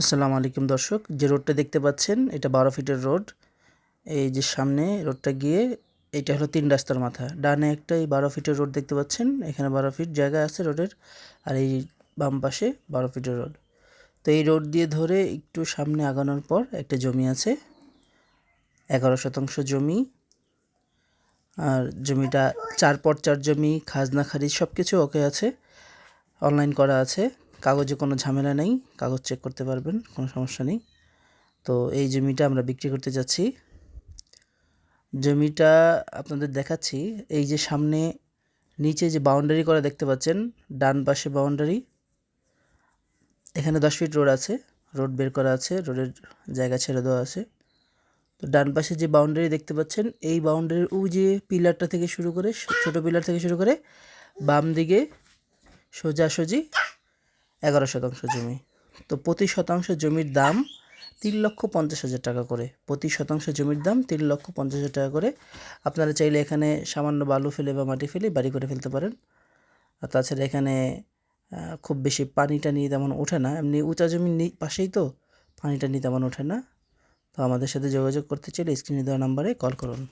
আসসালামু আলাইকুম দর্শক, যে রোডটা দেখতে পাচ্ছেন, এটা বারো ফিটের রোড। এই যে সামনে রোডটা গিয়ে, এটা হলো তিন রাস্তার মাথা। ডানে একটা এই বারো ফিটের রোড দেখতে পাচ্ছেন, এখানে বারো ফিট জায়গা আছে রোডের, আর এই বাম পাশে বারো ফিটের রোড। তো এই রোড দিয়ে ধরে একটু সামনে আগানোর পর একটা জমি আছে, এগারো শতাংশ জমি। আর জমিটা চার পর চার জমি, খাজনা, খারিজ সব কিছু ওকে আছে, অনলাইন করা আছে। কাগজে কোনো ঝামেলা নেই, কাগজ চেক করতে পারবেন, কোনো সমস্যা নেই। তো এই জমিটা আমরা বিক্রি করতে যাচ্ছি। জমিটা আপনাদের দেখাচ্ছি, এই যে সামনে নিচে যে বাউন্ডারি করা দেখতে পাচ্ছেন, ডান পাশে বাউন্ডারি এখানে দশ ফিট রোড আছে রোড বের করা আছে রোডের জায়গা ছেড়ে দেওয়া আছে। তো ডান পাশে যে বাউন্ডারি দেখতে পাচ্ছেন, এই বাউন্ডারির ও যে পিলারটা থেকে শুরু করে, ছোট পিলার থেকে শুরু করে, বাম দিকে সোজাসুজি এগারো শতাংশ জমি। তো প্রতি শতাংশ জমির দাম তিন লক্ষ পঞ্চাশ হাজার টাকা করে। প্রতি শতাংশ জমির দাম তিন লক্ষ পঞ্চাশ হাজার টাকা করে। আপনারা চাইলে এখানে সামান্য বালু ফেলে বা মাটি ফেলে বাড়ি করে ফেলতে পারেন। আর তাছাড়া এখানে খুব বেশি পানি টানি তেমন ওঠে না। এমনি উঁচা জমির পাশেই তো পানিটা নিয়ে তেমন ওঠে না। তো আমাদের সাথে যোগাযোগ করতে চাইলে স্ক্রিনে দেওয়া নাম্বারে কল করুন।